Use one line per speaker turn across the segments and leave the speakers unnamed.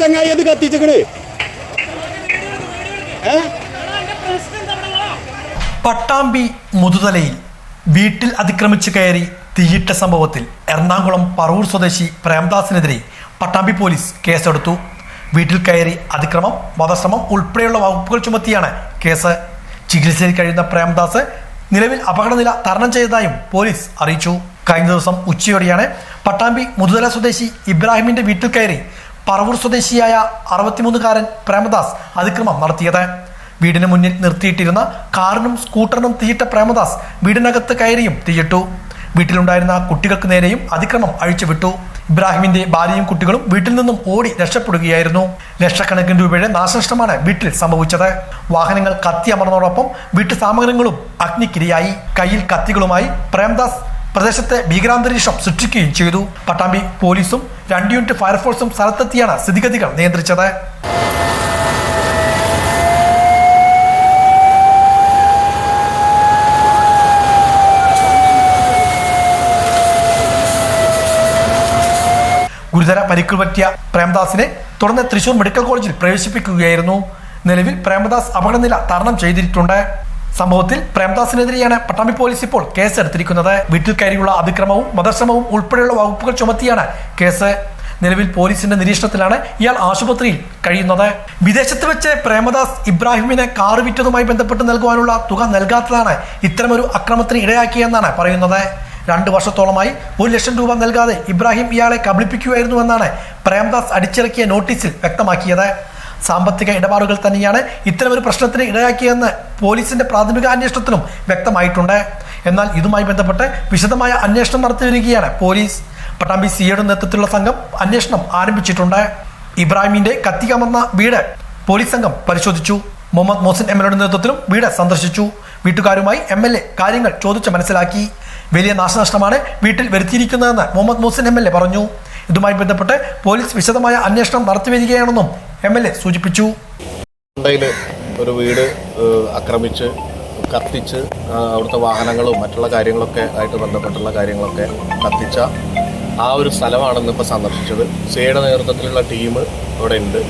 ചങ്ങായി അത് കത്തിച്ചേക്കണ്?
പട്ടാമ്പി മുതുതലയിൽ വീട്ടിൽ അതിക്രമിച്ചു കയറി തീയിട്ട സംഭവത്തിൽ എറണാകുളം പറവൂർ സ്വദേശി പ്രേംദാസിനെതിരെ പട്ടാമ്പി പോലീസ് കേസെടുത്തു. വീട്ടിൽ കയറി അതിക്രമം വധശ്രമം ഉൾപ്പെടെയുള്ള വകുപ്പുകൾ ചുമത്തിയാണ് കേസ്. ചികിത്സയിൽ കഴിയുന്ന പ്രേംദാസ് നിലവിൽ അപകടനില തരണം ചെയ്തതായും പോലീസ് അറിയിച്ചു. കഴിഞ്ഞ ദിവസം ഉച്ചയോടെയാണ് പട്ടാമ്പി മുതുതല സ്വദേശി ഇബ്രാഹിമിന്റെ വീട്ടിൽ കയറി പറവൂർ സ്വദേശിയായ അറുപത്തിമൂന്നുകാരൻ പ്രേമദാസ് അതിക്രമം നടത്തിയത്. വീടിന് മുന്നിൽ നിർത്തിയിട്ടിരുന്ന കാറിനും സ്കൂട്ടറിനും തീയിട്ട പ്രേമദാസ് വീടിനകത്ത് കയറിയും തീയിട്ടു. വീട്ടിലുണ്ടായിരുന്ന കുട്ടികൾക്ക് നേരെയും അതിക്രമം അഴിച്ചുവിട്ടു. ഇബ്രാഹിമിന്റെ ഭാര്യയും കുട്ടികളും വീട്ടിൽ നിന്നും ഓടി രക്ഷപ്പെടുകയായിരുന്നു. ലക്ഷക്കണക്കിന് രൂപയുടെ നാശനഷ്ടമാണ് വീട്ടിൽ സംഭവിച്ചത്. വാഹനങ്ങൾ കത്തിയമർന്നതോടൊപ്പം വീട്ടു സാമഗ്രികളും അഗ്നിക്കിരയായി. കയ്യിൽ കത്തികളുമായി പ്രേംദാസ് പ്രദേശത്തെ ഭീകരാന്തരീക്ഷം സൃഷ്ടിക്കുകയും ചെയ്തു. പട്ടാമ്പി പോലീസും രണ്ട് യൂണിറ്റ് ഫയർഫോഴ്സും സ്ഥലത്തെത്തിയാണ് സ്ഥിതിഗതികൾ നിയന്ത്രിച്ചത്. ഗുരുതര പരിക്കു പറ്റിയ പ്രേമദാസിനെ തുടർന്ന് തൃശൂർ മെഡിക്കൽ കോളേജിൽ പ്രവേശിപ്പിക്കുകയായിരുന്നു. നിലവിൽ പ്രേമദാസ് അപകടനില തരണം ചെയ്തിട്ടുണ്ട്. സംഭവത്തിൽ പ്രേംദാസിനെതിരെയാണ് പട്ടാമ്പി പോലീസ് ഇപ്പോൾ കേസെടുത്തിരിക്കുന്നത്. വീട്ടിൽ കയറിയുള്ള അതിക്രമവും വധശ്രമവും ഉൾപ്പെടെയുള്ള വകുപ്പുകൾ ചുമത്തിയാണ് കേസ്. നിലവിൽ പോലീസിന്റെ നിരീക്ഷണത്തിലാണ് ഇയാൾ ആശുപത്രിയിൽ കഴിയുന്നത്. വിദേശത്ത് വെച്ച് പ്രേമദാസ് ഇബ്രാഹിമിനെ കാറ് വിറ്റതുമായി ബന്ധപ്പെട്ട് നൽകുവാനുള്ള തുക നൽകാത്തതാണ് ഇത്തരമൊരു അക്രമത്തിന് ഇടയാക്കിയെന്നാണ് പറയുന്നത്. രണ്ടു വർഷത്തോളമായി ഒരു ലക്ഷം രൂപ നൽകാതെ ഇബ്രാഹിം ഇയാളെ കബളിപ്പിക്കുകയായിരുന്നുവെന്നാണ് പ്രേംദാസ് അടിച്ചിറക്കിയ നോട്ടീസിൽ വ്യക്തമാക്കിയത്. സാമ്പത്തിക ഇടപാടുകൾ തന്നെയാണ് ഇത്തരമൊരു പ്രശ്നത്തിന് ഇടയാക്കിയെന്ന് പോലീസിന്റെ പ്രാഥമിക അന്വേഷണത്തിലും വ്യക്തമായിട്ടുണ്ട്. എന്നാൽ ഇതുമായി ബന്ധപ്പെട്ട് വിശദമായ അന്വേഷണം നടത്തി വരികയാണ് പോലീസ്. പട്ടാമ്പി സിയുടെ നേതൃത്വത്തിലുള്ള സംഘം അന്വേഷണം ആരംഭിച്ചിട്ടുണ്ട്. ഇബ്രാഹിമിന്റെ കത്തികമർന്ന വീട് പോലീസ് സംഘം പരിശോധിച്ചു. മുഹമ്മദ് മോസിൻ എം എൽ നേതൃത്വത്തിലും വീട് സന്ദർശിച്ചു. വീട്ടുകാരുമായി എ കാര്യങ്ങൾ ചോദിച്ച് മനസ്സിലാക്കി. വലിയ നാശനഷ്ടമാണ് വീട്ടിൽ വരുത്തിയിരിക്കുന്നതെന്ന് Muhammad Muhsin M L A പറഞ്ഞു. ഇതുമായി ബന്ധപ്പെട്ട് പോലീസ് വിശദമായ അന്വേഷണം നടത്തി വരികയാണെന്നും എം എൽ എ സൂചിപ്പിച്ചു.
ഒരു വീട് ആക്രമിച്ച് കത്തിച്ച് അവിടുത്തെ വാഹനങ്ങളും മറ്റുള്ള കാര്യങ്ങളൊക്കെ ആയിട്ട് ബന്ധപ്പെട്ടുള്ള കാര്യങ്ങളൊക്കെ കത്തിച്ച ആ ഒരു സ്ഥലമാണെന്ന് ഇപ്പോൾ സന്ദർശിച്ചത്. സിയുടെ നേതൃത്വത്തിലുള്ള ടീം അവിടെ ഉണ്ട്.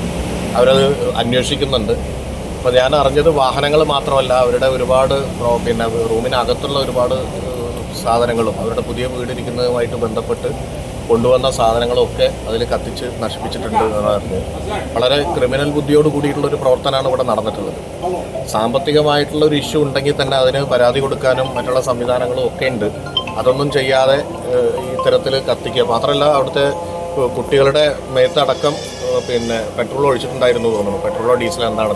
അവരത് അന്വേഷിക്കുന്നുണ്ട്. അപ്പോൾ ഞാൻ അറിഞ്ഞത് വാഹനങ്ങൾ മാത്രമല്ല അവരുടെ ഒരുപാട് പിന്നെ റൂമിനകത്തുള്ള ഒരുപാട് സാധനങ്ങളും അവരുടെ പുതിയ വീടിരിക്കുന്നതുമായിട്ട് ബന്ധപ്പെട്ട് കൊണ്ടുവന്ന സാധനങ്ങളൊക്കെ അതിൽ കത്തിച്ച് നശിപ്പിച്ചിട്ടുണ്ട് അറിഞ്ഞത്. വളരെ ക്രിമിനൽ ബുദ്ധിയോട് കൂടിയിട്ടുള്ള ഒരു പ്രവർത്തനമാണ് ഇവിടെ നടന്നിട്ടുള്ളത്. സാമ്പത്തികമായിട്ടുള്ള ഒരു ഇഷ്യൂ ഉണ്ടെങ്കിൽ തന്നെ അതിന് പരാതി കൊടുക്കാനും മറ്റുള്ള സംവിധാനങ്ങളും ഒക്കെ ഉണ്ട്. അതൊന്നും ചെയ്യാതെ ഇത്തരത്തിൽ കത്തിക്കുക. മാത്രമല്ല അവിടുത്തെ കുട്ടികളുടെ മേത്തടക്കം പിന്നെ പെട്രോൾ ഒഴിച്ചിട്ടുണ്ടായിരുന്നു തോന്നുന്നു. പെട്രോളോ ഡീസലോ എന്താണ്